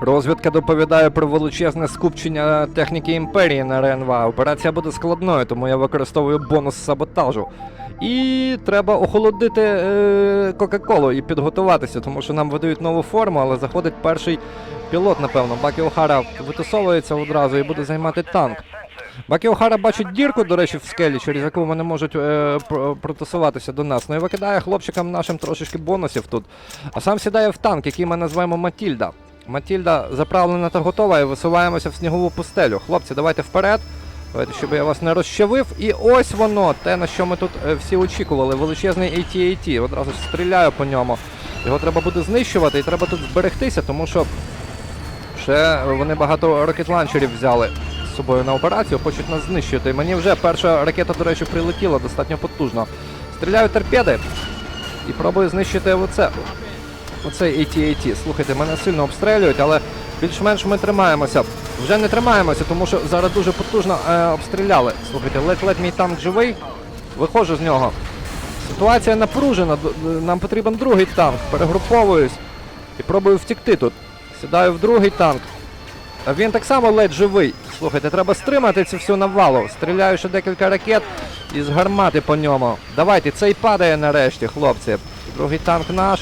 Розвідка доповідає про величезне скупчення техніки імперії на РНВА. Операція буде складною, тому я використовую бонус саботажу. І треба охолодити е, Кока-Колу і підготуватися, тому що нам видають нову форму, але заходить перший пілот, напевно. Бакі Охара витусовується одразу і буде займати танк. Бакі Охара бачить дірку, до речі, в скелі, через яку вони можуть е, про- протусуватися до нас. Ну і викидає хлопчикам нашим трошечки бонусів тут. А сам сідає в танк, який ми називаємо Матільда. Матільда заправлена та готова, і висуваємося в снігову пустелю. Хлопці, давайте вперед. Давайте, щоб я вас не розчавив. І ось воно, те, на що ми тут е, всі очікували. Величезний AT-AT. Одразу ж стріляю по ньому. Його треба буде знищувати і треба тут зберегтися, тому що ще вони багато ракет-ланчерів взяли з собою на операцію, хочуть нас знищити. Мені вже перша ракета, до речі, прилетіла достатньо потужно. Стріляю торпеди і пробую знищити оце. Оцей AT-AT. Слухайте, мене сильно обстрілюють, але більш-менш ми тримаємося. Вже не тримаємося, тому що зараз дуже потужно е, обстріляли. Слухайте, ледь-ледь мій танк живий. Виходжу з нього. Ситуація напружена. Нам потрібен другий танк. Перегруповуюсь і пробую втікти тут. Сідаю в другий танк. Він так само ледь живий. Слухайте, треба стримати цю всю навалу. Стріляю ще декілька ракет із гармати по ньому. Давайте, цей падає нарешті, хлопці. Другий танк наш.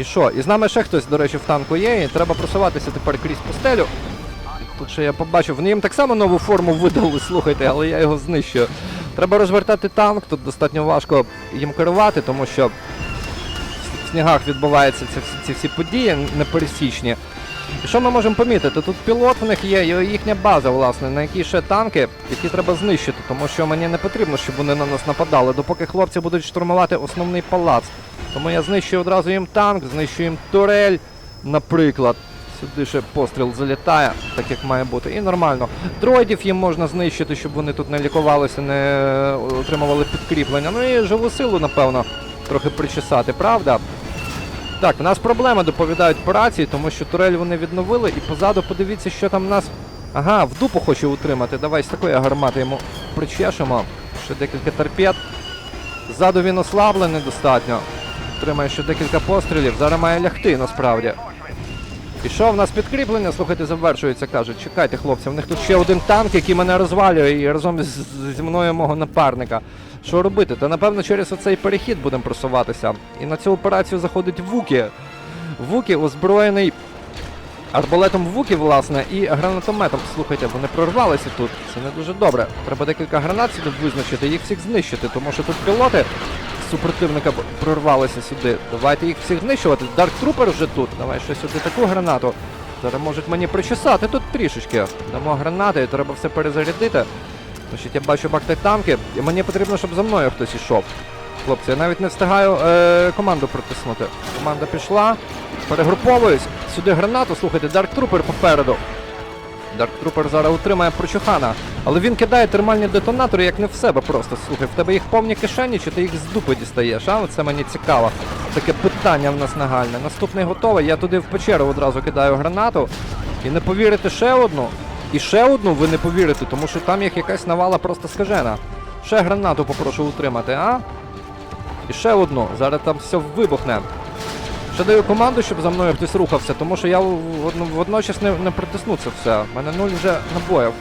І що? І з нами ще хтось, до речі, в танку є, і треба просуватися тепер крізь пустелю. Тут ще я побачив, вони їм так само нову форму видали, слухайте, але я його знищую. Треба розвертати танк, тут достатньо важко їм керувати, тому що в снігах відбуваються ці, ці всі події непересічні. І що ми можемо помітити? Тут пілот в них є, і їхня база, власне, на якій ще танки, які треба знищити, тому що мені не потрібно, щоб вони на нас нападали, допоки хлопці будуть штурмувати основний палац. Тому я знищую одразу їм танк, знищую їм турель, наприклад. Сюди ще постріл залітає, так як має бути. І нормально. Дроїдів їм можна знищити, щоб вони тут не лікувалися, не е, отримували підкріплення. Ну і живу силу, напевно, трохи причесати, правда? Так, в нас проблема, доповідають по рації, тому що турель вони відновили, і позаду подивіться, що там в нас. Ага, в дупу хоче утримати. Давай з такої гармати йому причешемо. Ще декілька торпед. Ззаду він ослаблений достатньо. Тримає ще декілька пострілів. Зараз має лягти насправді. І що в нас підкріплення? Слухайте, завершується, кажуть. Чекайте, хлопці, в них тут ще один танк, який мене розвалює, і разом з, зі мною мого напарника. Що робити? Та напевно через оцей перехід будемо просуватися. І на цю операцію заходить Вукі. Вукі озброєний арбалетом Вукі, власне, і гранатометом. Слухайте, вони прорвалися тут. Це не дуже добре. Треба декілька гранат сюди визначити, їх всіх знищити, тому що тут пілоти супротивника прорвалися сюди. Давайте їх всіх знищувати. Дарк Трупер вже тут. Давай ще сюди таку гранату. Зараз можуть мені причесати тут трішечки. Дамо гранати, треба все перезарядити. Значить, я бачу бакти танки, і мені потрібно, щоб за мною хтось ішов. Хлопці, я навіть не встигаю е, команду протиснути. Команда пішла, перегруповуюсь. Сюди гранату, слухайте, Дарк Трупер попереду. Дарк Трупер зараз утримає прочухана. Але він кидає термальні детонатори, як не в себе просто. Слухай, в тебе їх повні кишені, чи ти їх з дупи дістаєш? А це мені цікаво. Таке питання в нас нагальне. Наступний готовий. Я туди в печеру одразу кидаю гранату. І не повірите ще одну. І ще одну ви не повірите, тому що там їх якась навала просто скажена. Ще гранату попрошу утримати, а? І ще одну. Зараз там все вибухне. Ще даю команду, щоб за мною хтось рухався, тому що я водночас не, не протисну це все. У мене нуль вже набоїв.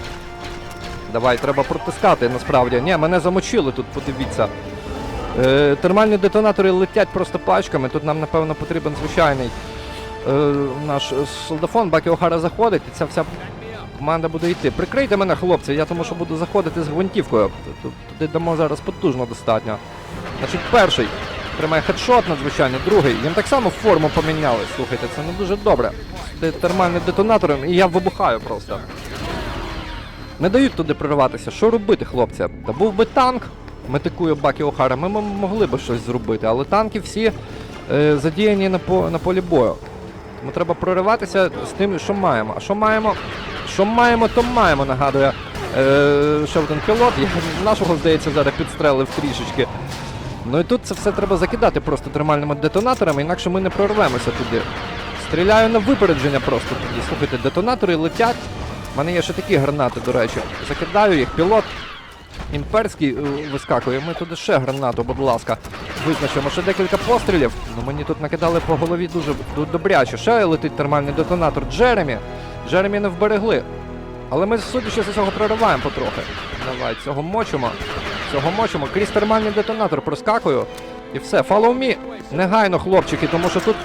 Давай, треба протискати насправді. Ні, мене замочили тут, подивіться. Е, термальні детонатори летять просто пачками. Тут нам, напевно, потрібен звичайний е, наш солдафон. Бакі Охара заходить, і ця вся команда буде йти. Прикрийте мене, хлопці, я тому що буду заходити з гвинтівкою. Ту- Туди дамо зараз потужно достатньо. Значить, перший тримає хедшот надзвичайно, другий. Їм так само форму поміняли. Слухайте, це не дуже добре. Термальний детонатор, і я вибухаю просто. Не дають туди прориватися. Що робити, хлопці? Та був би танк, метикує Бакі Охара, ми могли би щось зробити, але танки всі е, задіяні на, по, на полі бою. Тому треба прориватися з тим, що маємо. А що маємо? Що маємо, то маємо, нагадує е, ще один пілот. Я нашого, здається, зараз підстрелив трішечки. Ну і тут це все треба закидати просто термальними детонаторами, інакше ми не прорвемося туди. Стріляю на випередження просто тоді. Слухайте, детонатори летять. У мене є ще такі гранати, до речі. Закидаю їх, пілот імперський е, вискакує. Ми туди ще гранату, будь ласка, визначимо. Ще декілька пострілів. Ну мені тут накидали по голові дуже добряче. Ще летить термальний детонатор Джеремі. Джеремі не вберегли. Але ми, судячи з цього, прориваємо потрохи. Давай, цього мочимо. Цього мочимо. Крізь термальний детонатор проскакую. І все, follow me. Негайно, хлопчики, тому що тут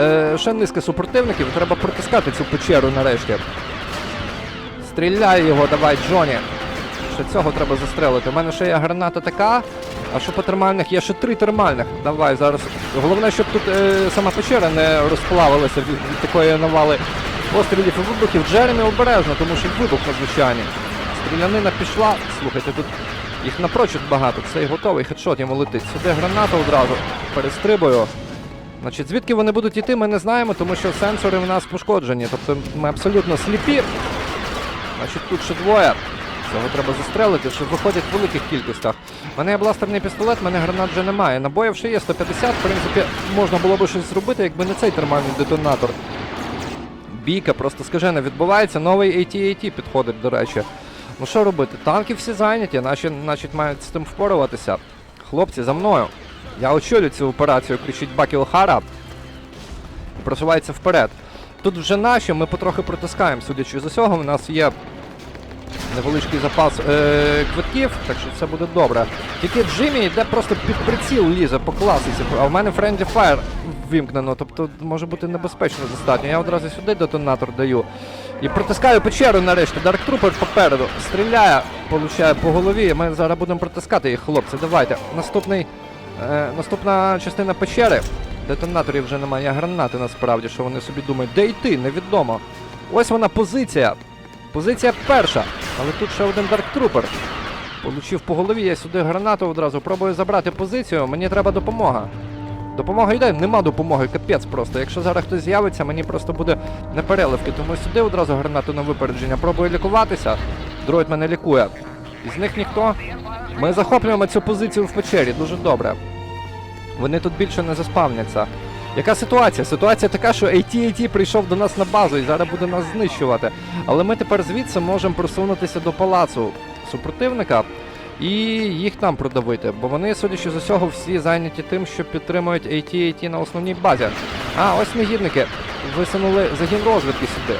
е, ще низка супротивників. Треба протискати цю печеру нарешті. Стріляй його, давай, Джоні. Ще цього треба застрелити. У мене ще є граната така. А що по термальних? Є ще три термальних. Давай зараз. Головне, щоб тут е, сама печера не розплавилася від, від такої навали пострілів і вибухів. Джеремі обережно, тому що вибух надзвичайний. Стрілянина пішла. Слухайте, тут їх напрочуд багато. Цей готовий хедшот йому летить. Сюди граната одразу. Перестрибую. Значить, звідки вони будуть йти, ми не знаємо, тому що сенсори в нас пошкоджені. Тобто ми абсолютно сліпі. Значить, тут ще двоє. Цього треба застрелити, що виходять в великих кількостях. У мене є бластерний пістолет, мене гранат вже немає. Набоїв ще є 150, в принципі, можна було б щось зробити, якби не цей термальний детонатор. Бійка просто скажена відбувається. Новий AT-AT підходить, до речі. Ну що робити? Танки всі зайняті, наші, значить, мають з тим впоруватися. Хлопці, за мною. Я очолю цю операцію, кричить Бакілхара. І просувається вперед. Тут вже наші, ми потрохи протискаємо, судячи з усього, у нас є невеличкий запас е- квитків, так що все буде добре. Тільки Джиммі йде просто під приціл лізе по класиці, а в мене Friendly Fire ввімкнено, тобто може бути небезпечно достатньо. Я одразу сюди детонатор даю. І протискаю печеру нарешті. Dark Trooper попереду. Стріляє, получає по голові. Ми зараз будемо протискати їх, хлопці. Давайте. Наступний, е, наступна частина печери. Детонаторів вже немає, гранати насправді, що вони собі думають. Де йти? Невідомо. Ось вона позиція. Позиція перша. Але тут ще один Trooper. Получив по голові, я сюди гранату одразу. Пробую забрати позицію. Мені треба допомога. Допомога йде, нема допомоги, капець просто. Якщо зараз хтось з'явиться, мені просто буде непереливки. Тому сюди одразу гранату на випередження. Пробую лікуватися. Дроїд мене лікує. Із них ніхто. Ми захоплюємо цю позицію в печері, дуже добре. Вони тут більше не заспавняться. Яка ситуація? Ситуація така, що AT-AT прийшов до нас на базу і зараз буде нас знищувати. Але ми тепер звідси можемо просунутися до палацу супротивника і їх там продавити. Бо вони, судячи з усього, всі зайняті тим, що підтримують AT-AT на основній базі. А, ось негідники висунули загін розвідки сюди.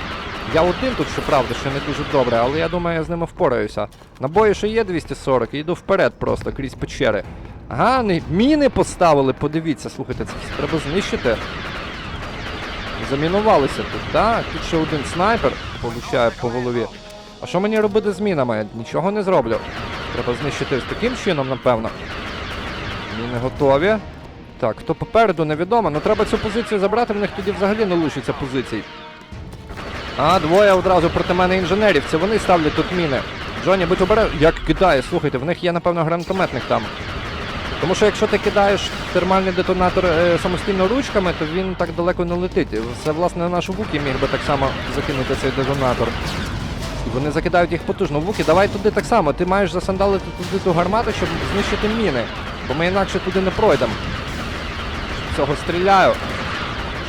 Я один тут, щоправда, ще не дуже добре, але я думаю, я з ними впораюся. Набої ще є 240, і йду вперед просто крізь печери. Ага, не, міни поставили, подивіться, слухайте, це треба знищити. Замінувалися тут, так? Тут ще один снайпер получає по голові. А що мені робити з мінами? Нічого не зроблю. Треба знищити таким чином, напевно. Міни готові. Так, хто попереду, невідомо. Ну треба цю позицію забрати, в них тоді взагалі не лишиться позицій. А, двоє одразу проти мене інженерів. Це вони ставлять тут міни. Джоні, будь обережний. Як кидає, слухайте, в них є, напевно, гранатометник там. Тому що якщо ти кидаєш термальний детонатор е, самостійно ручками, то він так далеко не летить. Це, власне, наш Вукі міг би так само закинути цей детонатор. І вони закидають їх потужно. Вукі, давай туди так само. Ти маєш засандалити туди ту гармату, щоб знищити міни. Бо ми інакше туди не пройдемо. Цього стріляю.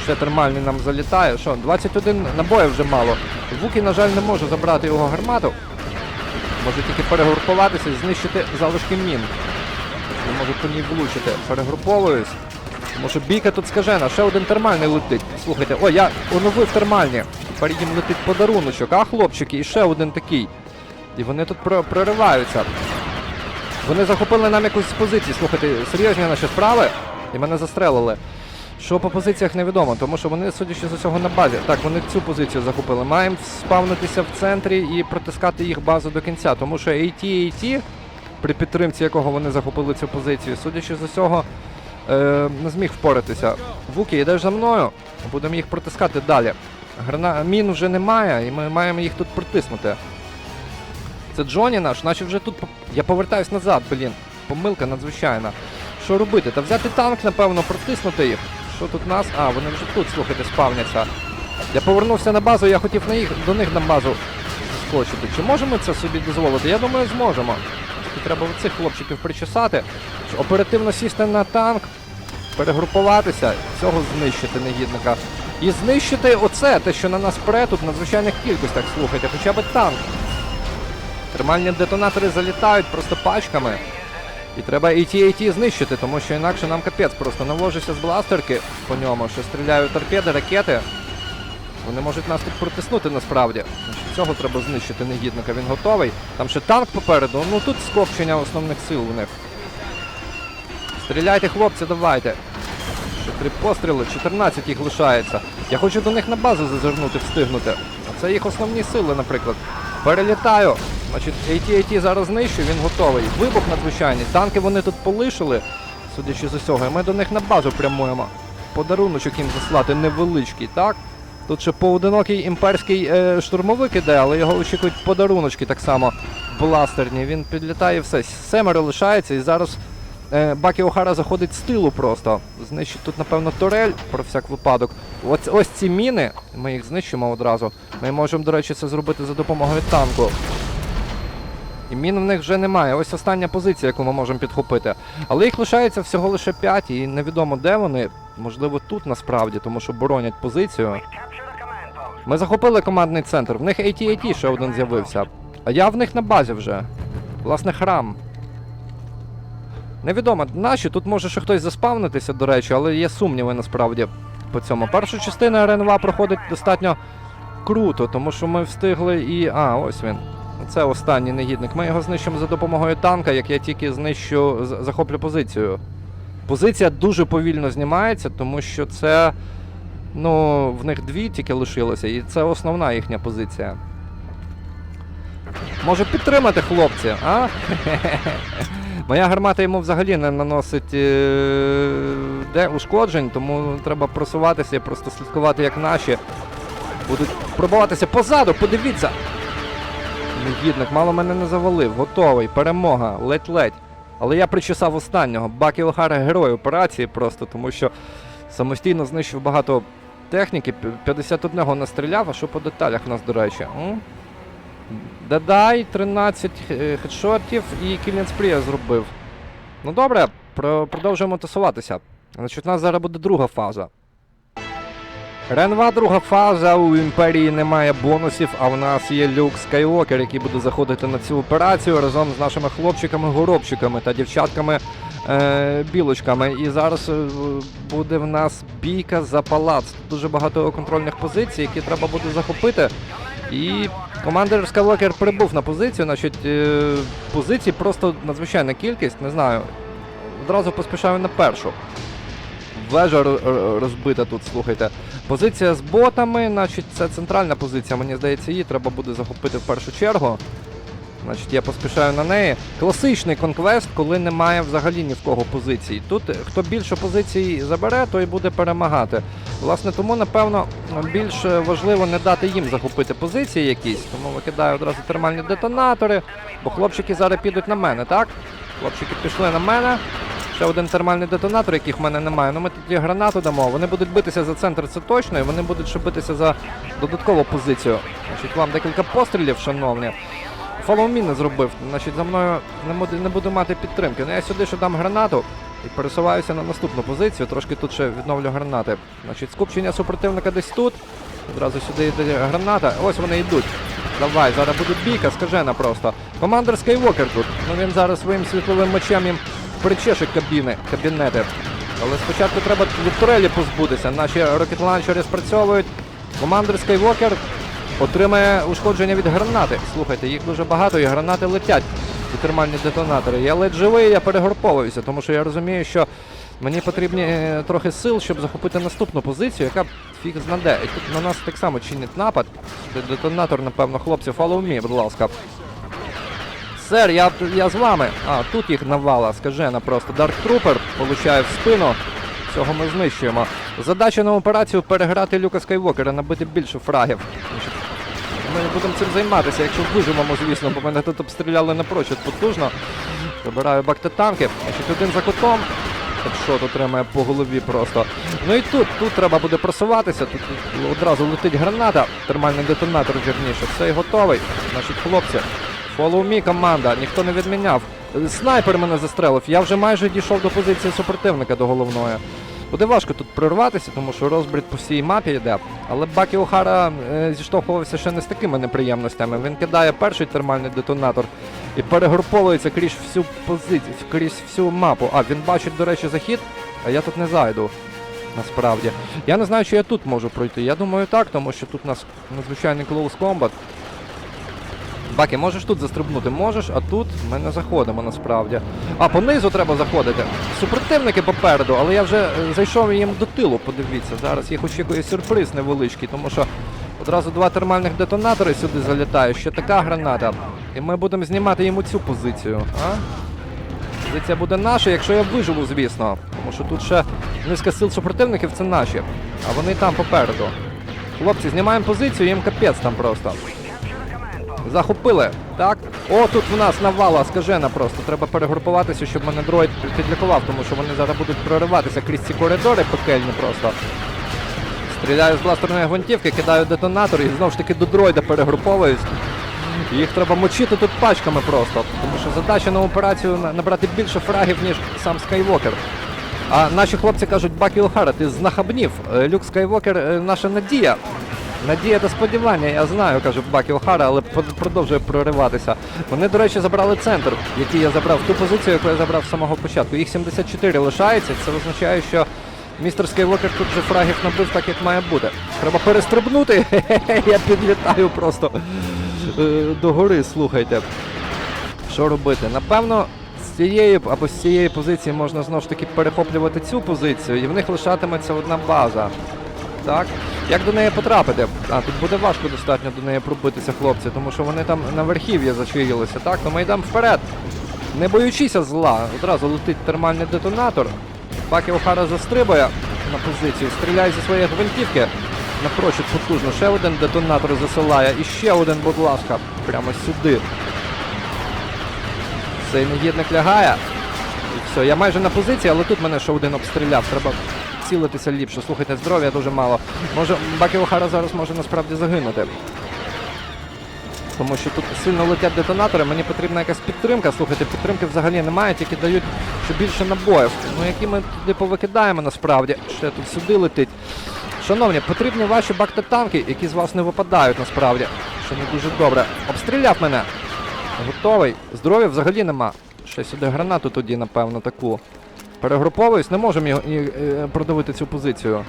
Ще термальний нам залітає. Що, 21 набоїв вже мало. Вукі, на жаль, не може забрати його гармату. Може тільки перегрупуватися і знищити залишки мін. Можу по влучити. Перегруповуюсь. Тому що бійка тут скажена, ще один термальний летить. Слухайте, о, я оновив термальні. Тепер їм летить подаруночок, а хлопчики, і ще один такий. І вони тут про- прориваються. Вони захопили нам якусь з позицій. Слухайте, серйозні наші справи, і мене застрелили. Що по позиціях невідомо, тому що вони, судячи з усього, на базі. Так, вони цю позицію захопили. Маємо спавнитися в центрі і протискати їх базу до кінця, тому що AT-AT, при підтримці якого вони захопили цю позицію, судячи з усього, е, не зміг впоратися. Вуки, йдеш за мною, будемо їх протискати далі. Грана... Мін вже немає, і ми маємо їх тут протиснути. Це Джоні наш, наче вже тут. Я повертаюсь назад, блін. Помилка надзвичайна. Що робити? Та взяти танк, напевно, протиснути їх. Що тут нас? А, вони вже тут, слухайте, спавняться. Я повернувся на базу, я хотів на їх, до них на базу скочити. Чи можемо це собі дозволити? Я думаю, зможемо. Тільки треба цих хлопчиків причесати, оперативно сісти на танк, перегрупуватися, цього знищити негідника. І знищити оце, те, що на нас пре тут в надзвичайних кількостях, слухайте, хоча б танк. Термальні детонатори залітають просто пачками. І треба AT AT знищити, тому що інакше нам капець просто навожишся з бластерки по ньому, що стріляють торпеди, ракети. Вони можуть нас тут протиснути насправді. Цього треба знищити негідника, він готовий. Там ще танк попереду, ну тут скопчення основних сил у них. Стріляйте, хлопці, давайте. Ще три постріли, 14 їх лишається. Я хочу до них на базу зазирнути, встигнути. А це їх основні сили, наприклад. Перелітаю. Значить, AT-AT зараз знищу, він готовий. Вибух надзвичайний. Танки вони тут полишили, судячи з усього. І ми до них на базу прямуємо. Подаруночок їм заслати невеличкий, так? Тут ще поодинокий імперський е, штурмовик іде, але його очікують подаруночки так само бластерні. Він підлітає все. Семеро лишається і зараз е, Бакі Охара заходить з тилу просто. Знищить тут, напевно, турель про всяк випадок. Ось, ось ці міни, ми їх знищимо одразу. Ми можемо, до речі, це зробити за допомогою танку. І мін в них вже немає. Ось остання позиція, яку ми можемо підхопити. Але їх лишається всього лише 5, і невідомо де вони. Можливо, тут насправді, тому що боронять позицію. Ми захопили командний центр. В них AT-AT ще один з'явився. А я в них на базі вже. Власне, храм. Невідомо, наші, тут може ще хтось заспавнитися, до речі, але є сумніви насправді по цьому. Перша частина РНВА проходить достатньо круто, тому що ми встигли і. А, ось він. Це останній негідник. Ми його знищимо за допомогою танка, як я тільки знищу, захоплю позицію. Позиція дуже повільно знімається, тому що це. Ну, в них дві тільки лишилося, і це основна їхня позиція. Може підтримати хлопці, а? Моя гармата йому взагалі не наносить е, де ушкоджень, тому треба просуватися і просто слідкувати, як наші будуть пробуватися позаду, подивіться! Негідник, мало мене не завалив, готовий, перемога, ледь-ледь. Але я причесав останнього. Бакі Охара герой операції просто, тому що самостійно знищив багато техніки, пі- 51 настріляв, а що по деталях у нас, до речі? М? Дадай 13 е, хедшотів і кілінспрія зробив. Ну добре, про- продовжуємо тасуватися. Значить, у нас зараз буде друга фаза. Ренва друга фаза, у імперії немає бонусів, а в нас є люк Скайуокер, який буде заходити на цю операцію разом з нашими хлопчиками-горобчиками та дівчатками білочками. І зараз е, буде в нас бійка за палац. Дуже багато контрольних позицій, які треба буде захопити. І командир Скайуокер прибув на позицію. Значить, е, позицій просто надзвичайна кількість, не знаю. Одразу поспішаю на першу. Вежа ро- ро- розбита тут, слухайте. Позиція з ботами, значить, це центральна позиція, мені здається, її треба буде захопити в першу чергу. Значить, я поспішаю на неї. Класичний конквест, коли немає взагалі ні в кого позицій. Тут е, хто більше позицій забере, той буде перемагати. Власне, тому, напевно, більш е, важливо не дати їм захопити позиції якісь, тому викидаю одразу термальні детонатори, бо хлопчики зараз підуть на мене, так? Хлопчики пішли на мене. Ще один термальний детонатор, яких в мене немає. Ну ми тоді гранату дамо. Вони будуть битися за центр, це точно, і вони будуть ще битися за додаткову позицію. Значить, вам декілька пострілів, шановні. Me не зробив. Значить, за мною не буду, мати підтримки. Ну я сюди ще дам гранату і пересуваюся на наступну позицію. Трошки тут ще відновлю гранати. Значить, скупчення супротивника десь тут. Одразу сюди йде граната. Ось вони йдуть. Давай, зараз буде бійка, скажена просто. Командир Скайвокер тут. Ну він зараз своїм світловим мечем їм причеше кабіни, кабінети. Але спочатку треба від турелі позбутися. Наші рокетланчери спрацьовують. Командир Скайвокер отримає ушкодження від гранати. Слухайте, їх дуже багато і гранати летять. І термальні детонатори. Я ледь живий, я перегруповуюся, тому що я розумію, що мені потрібні е, трохи сил, щоб захопити наступну позицію, яка фіг знаде. І тут на нас так само чинить напад. Детонатор, напевно, хлопці, follow me, будь ласка. Сер, я, я з вами. А, тут їх навала, скажена просто. Дарк Трупер получає в спину. Цього ми знищуємо. Задача на операцію переграти Люка Скайвокера, набити більше фрагів. Ми будемо цим займатися, якщо виживемо, звісно, бо мене тут обстріляли напрочуд потужно. Забираю бактитанки. Значить, один за кутом. Що отримає по голові просто. Ну і тут, тут треба буде просуватися. Тут одразу летить граната, термальний детонатор вірніше. Все і готовий. Значить, хлопці. Follow me, команда, ніхто не відміняв. Снайпер мене застрелив. Я вже майже дійшов до позиції супротивника до головної. Буде важко тут прорватися, тому що розбрід по всій мапі йде. Але Бакі Охара е, зіштовхувався ще не з такими неприємностями. Він кидає перший термальний детонатор і перегруповується крізь всю позицію, крізь всю мапу. А, він бачить, до речі, захід, а я тут не зайду. Насправді. Я не знаю, чи я тут можу пройти. Я думаю так, тому що тут у нас надзвичайний close combat. Бакі, можеш тут застрибнути? Можеш, а тут ми не заходимо насправді. А, понизу треба заходити. Супротивники попереду, але я вже е, зайшов їм до тилу, подивіться. Зараз є хоч якийсь сюрприз невеличкий, тому що одразу два термальних детонатори сюди залітають, ще така граната. І ми будемо знімати йому цю позицію. А? Позиція буде наша, якщо я виживу, звісно. Тому що тут ще низка сил супротивників це наші, а вони там попереду. Хлопці, знімаємо позицію, їм капець там просто. Захопили. Так. О, тут в нас навала скажена просто. Треба перегрупуватися, щоб мене дроїд підлікував, тому що вони зараз будуть прориватися крізь ці коридори пекельні просто. Стріляю з бластерної гвинтівки, кидаю детонатор і знову ж таки до дроїда перегруповуюсь. Їх треба мочити тут пачками просто, тому що задача на операцію набрати більше фрагів, ніж сам Скайвокер. А наші хлопці кажуть, Бакі Охара, ти знахабнів. Е, Люк Скайвокер е, наша надія. Надія та сподівання, я знаю, каже Бакі Охара, але продовжує прориватися. Вони, до речі, забрали центр, який я забрав, ту позицію, яку я забрав з самого початку. Їх 74 лишається. Це означає, що містер Скайвокер тут же фрагів набив так, як має бути. Треба перестрибнути. Я підлітаю просто е, до гори, слухайте. Що робити? Напевно, з цієї або з цієї позиції можна знову ж таки перехоплювати цю позицію, і в них лишатиметься одна база. Так? Як до неї потрапити? А, тут буде важко достатньо до неї пробитися, хлопці, тому що вони там на верхів'я зачаїлися, так? То ми йдемо вперед. Не боючися зла, одразу летить термальний детонатор. Бакі Охара застрибує на позицію, стріляє зі своєї гвинтівки. Напрочуд потужно. Ще один детонатор засилає. І ще один, будь ласка, прямо сюди. Цей негідник лягає. І все, я майже на позиції, але тут мене ще один обстріляв. Треба цілитися ліпше. Слухайте, здоров'я дуже мало. Може, Бакі Охара зараз може насправді загинути. Тому що тут сильно летять детонатори, мені потрібна якась підтримка. Слухайте, підтримки взагалі немає, тільки дають ще більше набоїв. Ну які ми туди повикидаємо насправді. Ще тут сюди летить. Шановні, потрібні ваші бактотанки, які з вас не випадають насправді. Що не дуже добре. Обстріляв мене. Готовий. Здоров'я взагалі нема. Ще сюди гранату тоді, напевно, таку. Перегруповуюсь, не можемо е, продавити цю позицію.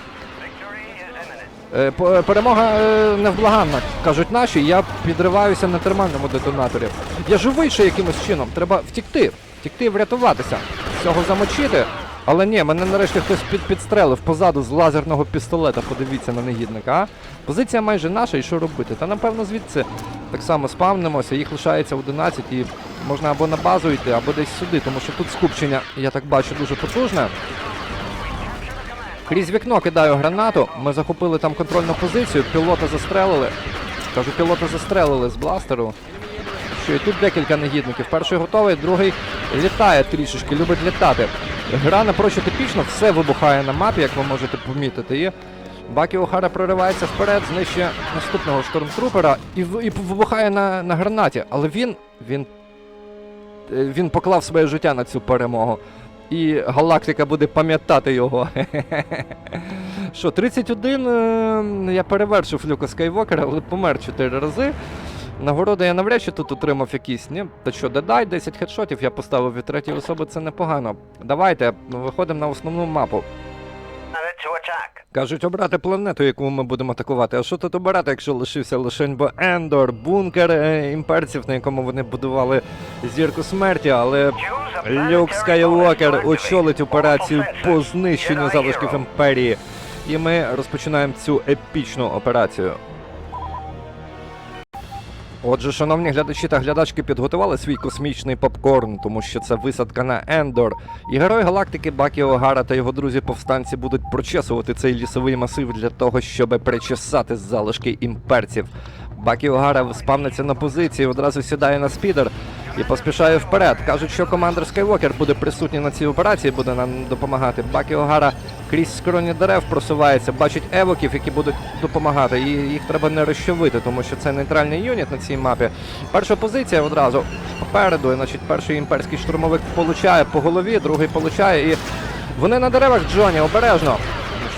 Е, е, Перемога невблаганна, кажуть наші, я підриваюся на термальному детонаторі. Я живий ще якимось чином, треба втікти, втікти врятуватися. Цього замочити. Але ні, мене нарешті хтось під, підстрелив позаду з лазерного пістолета, подивіться на негідника. А? Позиція майже наша, і що робити? Та напевно звідси так само спавнимося, їх лишається 11 і можна або на базу йти, або десь сюди, тому що тут скупчення, я так бачу, дуже потужне. Крізь вікно кидаю гранату. Ми захопили там контрольну позицію, пілота застрелили. Кажу, пілота застрелили з бластеру. І тут декілька негідників. Перший готовий, другий літає трішечки, любить літати. Гра напрочуд епічно, все вибухає на мапі, як ви можете помітити. І Бакі Охара проривається вперед, знищує наступного штормтрупера і, і вибухає на, на гранаті. Але він, він, е, він поклав своє життя на цю перемогу. І галактика буде пам'ятати його. Що, 31 е, я перевершив Люка Скайвокера, але помер 4 рази. Нагороди я навряд чи тут отримав якісь, ні? Та що, додай 10 хедшотів я поставив від третьої особи, це непогано. Давайте, виходимо на основну мапу. Кажуть, обрати планету, яку ми будемо атакувати. А що тут обирати, якщо лишився лишень бо Ендор, бункер е, імперців, на якому вони будували зірку смерті, але Люк Скайуокер очолить операцію по знищенню залишків імперії. І ми розпочинаємо цю епічну операцію. Отже, шановні глядачі та глядачки підготували свій космічний попкорн, тому що це висадка на Ендор. І герой галактики Бакі Огара та його друзі-повстанці будуть прочесувати цей лісовий масив для того, щоб причесати залишки імперців. Бакі Огара спавниться на позиції, одразу сідає на спідер і поспішає вперед. Кажуть, що командир Скайвокер буде присутній на цій операції, буде нам допомагати. Бакі Огара крізь скроні дерев просувається, бачить евоків, які будуть допомагати. І їх треба не розчавити, тому що це нейтральний юніт на цій мапі. Перша позиція одразу попереду, значить, перший імперський штурмовик получає по голові, другий получає і Вони на деревах, Джоні, обережно.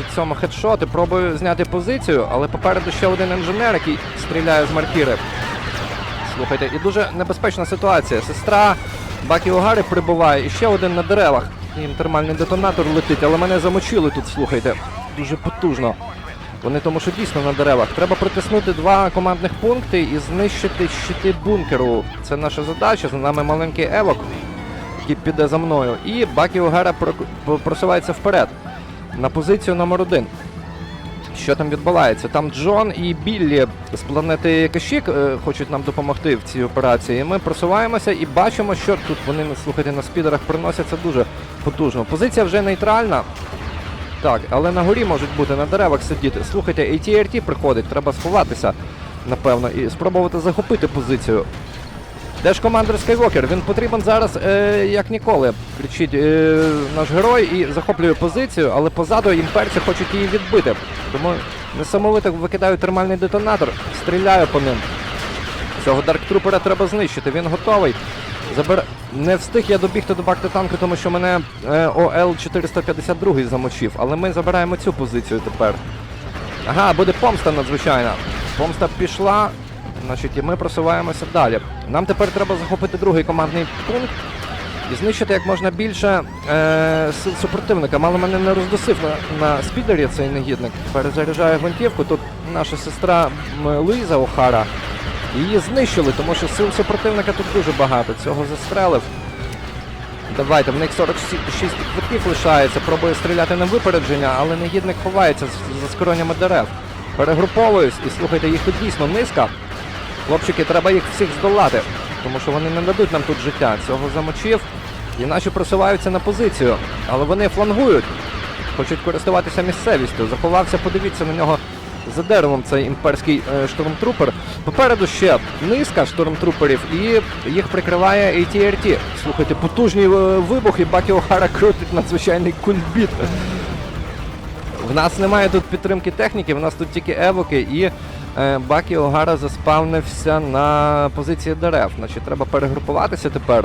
Значить, цьому хедшоти, пробую зняти позицію, але попереду ще один інженер, який стріляє з маркіри. Слухайте, і дуже небезпечна ситуація. Сестра Бакі Огари прибуває, і ще один на деревах. Їм термальний детонатор летить, але мене замочили тут, слухайте. Дуже потужно. Вони тому, що дійсно на деревах. Треба притиснути два командних пункти і знищити щити бункеру. Це наша задача. За нами маленький евок, який піде за мною. І Бакі Огара про- просувається вперед на позицію номер один. Що там відбувається? Там Джон і Біллі з планети Кашік е, хочуть нам допомогти в цій операції. Ми просуваємося і бачимо, що тут вони слухайте на спідерах приносяться дуже потужно. Позиція вже нейтральна. Так, але на горі можуть бути на деревах сидіти. Слухайте, ATRT приходить, треба сховатися, напевно, і спробувати захопити позицію. Де ж командир Скайвокер? Він потрібен зараз е, як ніколи. Кричить е, наш герой і захоплює позицію, але позаду імперці хочуть її відбити. Тому несамовито викидаю термальний детонатор, стріляю по ним. Цього дарктрупера треба знищити, він готовий. Забер... Не встиг я добігти до бакти танку, тому що мене е, ОЛ-452 замочив, але ми забираємо цю позицію тепер. Ага, буде помста надзвичайна. Помста пішла, значить, і ми просуваємося далі. Нам тепер треба захопити другий командний пункт і знищити як можна більше е, сил супротивника. Мало мене не роздосив на, спідері цей негідник. Перезаряджає гвинтівку. Тут наша сестра Луїза Охара. Її знищили, тому що сил супротивника тут дуже багато. Цього застрелив. Давайте, в них 46 квитків лишається, пробує стріляти на випередження, але негідник ховається за скронями дерев. Перегруповуюсь і слухайте, їх тут дійсно низка. Хлопчики, треба їх всіх здолати, тому що вони не дадуть нам тут життя. Цього замочив. І наші просуваються на позицію, але вони флангують. Хочуть користуватися місцевістю. Заховався, подивіться на нього за деревом цей імперський е, штурмтрупер. Попереду ще низка штурмтруперів і їх прикриває ATRT. Слухайте, потужний е, вибух і Бакі Охара крутить надзвичайний кульбіт. В нас немає тут підтримки техніки, в нас тут тільки евоки і Бакі Огара заспавнився на позиції дерев. Значить, треба перегрупуватися тепер.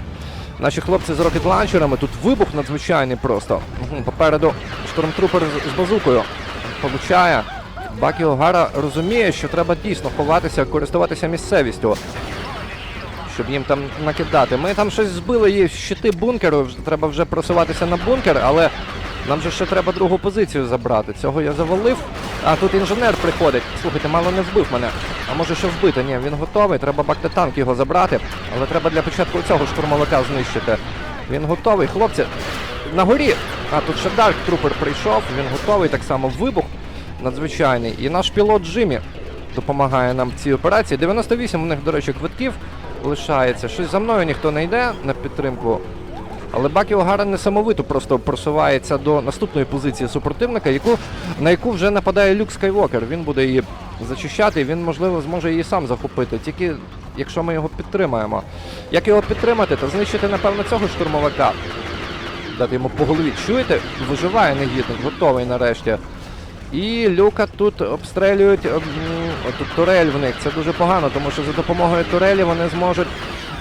Наші хлопці з рокет-ланчерами, тут вибух надзвичайний просто. Попереду штурмтрупер з, з базукою. Получає. Бакі Огара розуміє, що треба дійсно ховатися, користуватися місцевістю щоб їм там накидати. Ми там щось збили її щити бункеру, треба вже просуватися на бункер, але нам же ще треба другу позицію забрати. Цього я завалив. А тут інженер приходить. Слухайте, мало не вбив мене. А може ще вбити? Ні, він готовий, треба бактетанк його забрати. Але треба для початку цього штурмовика знищити. Він готовий, хлопці. На горі! А тут ще Дарк Трупер прийшов, він готовий, так само вибух надзвичайний. І наш пілот Джиммі допомагає нам в цій операції. 98 у них, до речі, квитків лишається. Щось за мною ніхто не йде на підтримку. Але Бакі Огара несамовито просто просувається до наступної позиції супротивника, яку, на яку вже нападає Люк Скайвокер. Він буде її зачищати, він, можливо, зможе її сам захопити, тільки якщо ми його підтримаємо. Як його підтримати? Та знищити, напевно, цього штурмовика. Дати йому по голові. Чуєте? Виживає негідник, готовий нарешті. І люка тут обстрелюють м, тут турель в них. Це дуже погано, тому що за допомогою турелі вони зможуть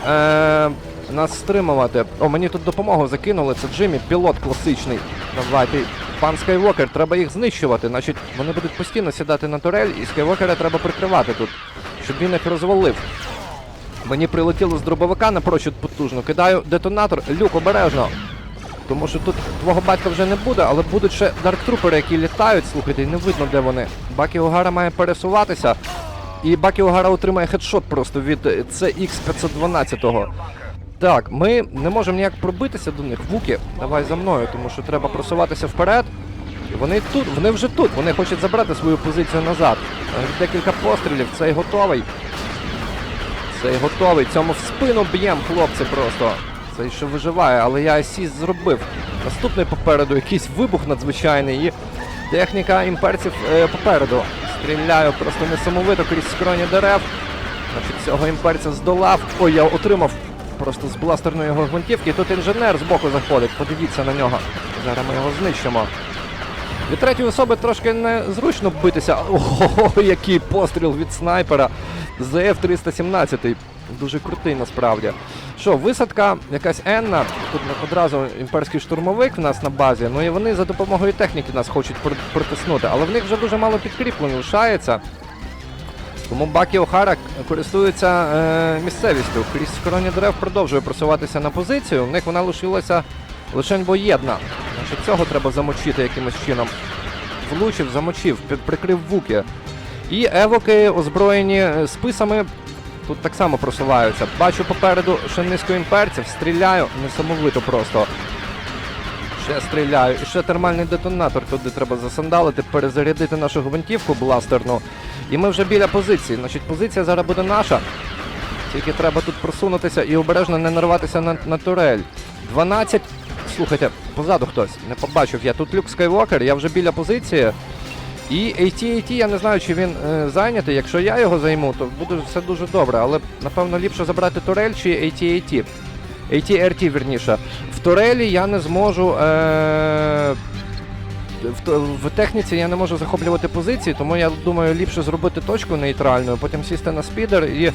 е, нас стримувати. О, мені тут допомогу закинули. Це Джиммі, пілот класичний. Давайте. Пан Скайвокер, треба їх знищувати. Значить, вони будуть постійно сідати на турель, і Скайвокера треба прикривати тут, щоб він їх розвалив. Мені прилетіло з дробовика напрочуд потужно. Кидаю детонатор. Люк, обережно. Тому що тут твого батька вже не буде, але будуть ще дарктрупери, які літають, слухайте, і не видно, де вони. Бакі Огара має пересуватися. І Бакі Огара отримає хедшот просто від е, CX512. Так, ми не можемо ніяк пробитися до них. Вуки, давай за мною, тому що треба просуватися вперед. Вони тут, вони вже тут, вони хочуть забрати свою позицію назад. Е, Декілька пострілів, цей готовий. Цей готовий. Цьому в спину б'єм, хлопці, просто. Цей ще виживає, але я асіст зробив. Наступний попереду якийсь вибух надзвичайний і техніка імперців е, попереду. Стріляю просто несамовито крізь скроні дерев. Значить, цього імперця здолав. Ой, я отримав просто з бластерної його гвинтівки. Тут інженер збоку заходить. Подивіться на нього. Зараз ми його знищимо. Від третьої особи трошки незручно битися. Ого, який постріл від снайпера з F-317. Дуже крутий насправді. Що, висадка якась енна. Тут одразу імперський штурмовик в нас на базі. Ну і вони за допомогою техніки нас хочуть пр- притиснути. Але в них вже дуже мало підкріплень лишається. Тому Бакі Охара користується е, місцевістю. Крізь скроні дерев продовжує просуватися на позицію. В них вона лишилася лише боєдна. Значить, цього треба замочити якимось чином. Влучив, замочив, прикрив вуки. І евоки, озброєні е, списами, тут так само просуваються. Бачу попереду низку імперців, стріляю, несамовито просто. Ще стріляю. І ще термальний детонатор туди треба засандалити, перезарядити нашу гвинтівку бластерну. І ми вже біля позиції. Значить, позиція зараз буде наша. Тільки треба тут просунутися і обережно не нарватися на, на турель. 12. Слухайте, позаду хтось. Не побачив я. Тут Люк Скайвокер, я вже біля позиції. І AT-AT, я не знаю, чи він е, зайнятий. Якщо я його займу, то буде все дуже добре. Але напевно ліпше забрати турель чи AT-AT. AT-RT, вірніше. В турелі я не зможу. Е- в, техніці я не можу захоплювати позиції, тому я думаю, ліпше зробити точку нейтральною, потім сісти на спідер і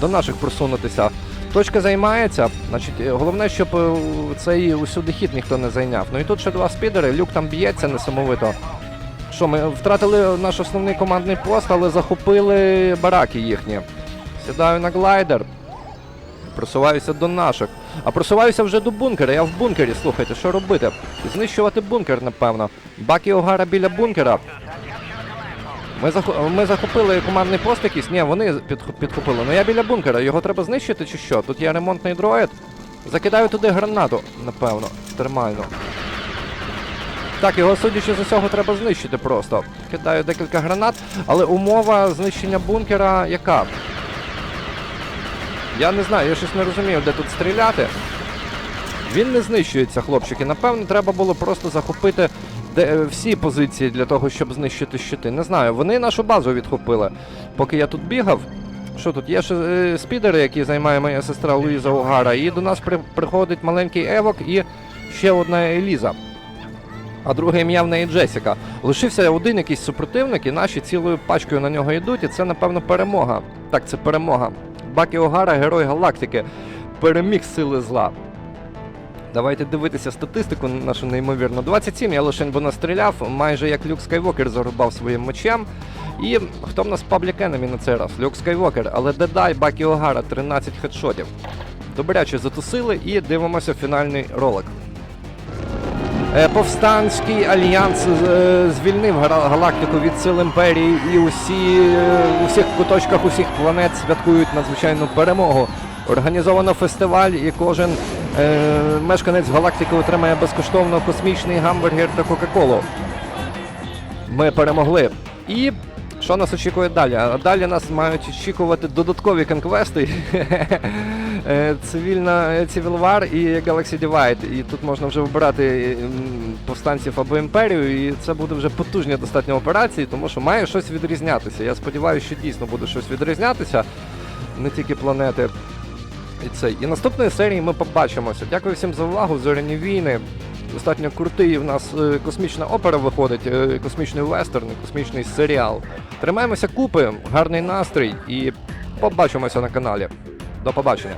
до наших просунутися. Точка займається, значить, головне, щоб е, цей усюди хід ніхто не зайняв. Ну і тут ще два спідери, люк там б'ється несамовито. Що, ми втратили наш основний командний пост, але захопили бараки їхні. Сідаю на глайдер. Просуваюся до наших. А просуваюся вже до бункера. Я в бункері, слухайте, що робити? Знищувати бункер, напевно. Бакі Огара біля бункера. Ми, захо- ми захопили командний пост якийсь. Ні, вони підх- підхопили. Ну я біля бункера. Його треба знищити чи що? Тут є ремонтний дроїд. Закидаю туди гранату, напевно. Термально. Так, його судячи з усього, треба знищити просто. Кидаю декілька гранат, але умова знищення бункера яка? Я не знаю, я щось не розумію, де тут стріляти. Він не знищується, хлопчики. Напевно, треба було просто захопити де, е, всі позиції для того, щоб знищити щити. Не знаю, вони нашу базу відхопили. Поки я тут бігав. Що тут? Є ще е, спідери, які займає моя сестра Луїза Огара, і до нас при, приходить маленький Евок і ще одна Еліза. А друге ім'я в неї Джесіка. Лишився один якийсь супротивник, і наші цілою пачкою на нього йдуть, і це, напевно, перемога. Так, це перемога. Бакі Огара, герой галактики, переміг сили зла. Давайте дивитися статистику нашу неймовірно. 27 я лише бо настріляв, майже як Люк Скайвокер зарубав своїм мечем. І хто в нас паблік енемі на цей раз? Люк Скайвокер, але Дедай, Бакі Огара, 13 хедшотів. Добряче затусили і дивимося фінальний ролик. Е, Повстанський альянс е, звільнив галактику від сил імперії, і усі е, у всіх куточках усіх планет святкують надзвичайну перемогу. Організовано фестиваль, і кожен е, мешканець галактики отримає безкоштовно космічний гамбургер та Кока-Колу. Ми перемогли. І що нас очікує далі? А далі нас мають очікувати додаткові конквести. Е, Цивільна е, Civil War і Galaxy Divide. І тут можна вже вибирати повстанців або імперію, і це буде вже потужні достатньо операції, тому що має щось відрізнятися. Я сподіваюся, що дійсно буде щось відрізнятися, не тільки планети. І це. І наступної серії ми побачимося. Дякую всім за увагу. Зоряні війни. Достатньо крутий в нас е, космічна опера виходить, е, космічний вестерн, космічний серіал. Тримаємося купи, гарний настрій і побачимося на каналі. До побачення.